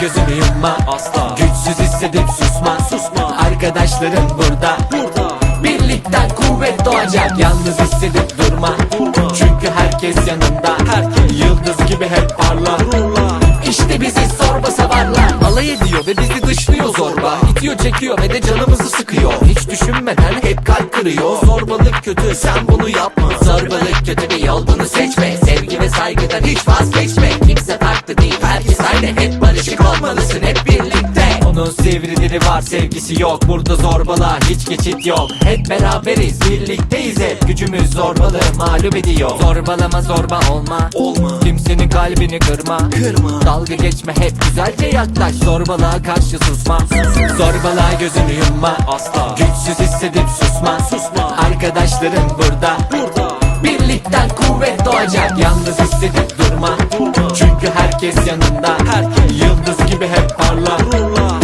gözünü yumma. Asla. Güçsüz hissedip susma. Susma. Arkadaşların burada. Burada. Birlikten kuvvet doğacak. Yalnız hissedip durma. Durma. Çünkü herkes yanında. Herkes. Yıldız gibi hep parla. Gururla İşte bizi zorba savarlar. Alay ediyor ve bizi dışlıyor zorba. İtiyor çekiyor ve de canımızı sıkıyor. Hiç düşünmeden hep kalp kırıyor. Zorbalık kötü sen bunu yapma aynı Hep barışık olmalısın hep birlikte. Onun sivri dili var sevgisi yok. Burada zorbalığa hiç geçit yok. Hep beraberiz birlikteyiz hep. Gücümüz zorbalığı mağlup ediyor. Zorbalama zorba olma. Olma. Kimsenin kalbini kırma. Kırma. Dalga geçme hep güzelce yaklaş. Zorbalığa karşı susma. Zorbalığa gözünü yumma. Asla. Güçsüz hissedip susma. Susma. Arkadaşların burada. Burada. Birlikten kuvvet doğacak. Yalnız hissedip durma herkes yanında Herkes. Yıldız gibi hep parla Gururla